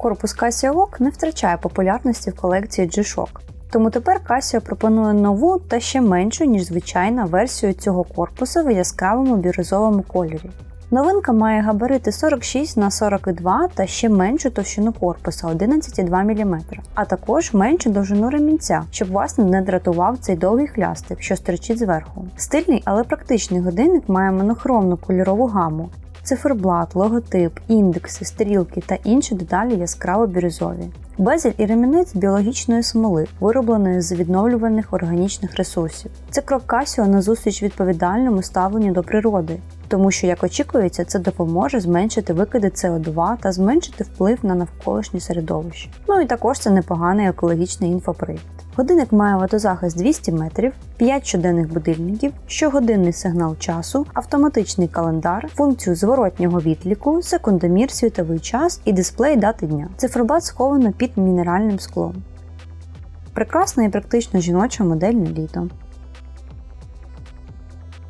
Корпус Casio Lock не втрачає популярності в колекції G-Shock. Тому тепер Casio пропонує нову та ще меншу, ніж звичайна версію цього корпусу в яскравому бірюзовому кольорі. Новинка має габарити 46 на 42 та ще меншу товщину корпуса 11,2 мм, а також меншу довжину ремінця, щоб вас не дратував цей довгий хлястик, що стерчить зверху. Стильний, але практичний годинник має монохромну кольорову гаму. Циферблат, логотип, індекси, стрілки та інші деталі яскраво бірюзові. Безель і ремінець біологічної смоли, виробленої з відновлювальних органічних ресурсів. Це крок Касіо назустріч відповідальному ставленню до природи, тому що, як очікується, це допоможе зменшити викиди СО2 та зменшити вплив на навколишнє середовище. Ну і також це непоганий екологічний інфопривід. Годинник має водозахист 200 метрів, 5 щоденних будильників, щогодинний сигнал часу, автоматичний календар, функцію зворотнього відліку, секундомір, світовий час і дисплей дати дня. Циферблат сховано під мінеральним склом. Прекрасна і практично жіноча модель на літо.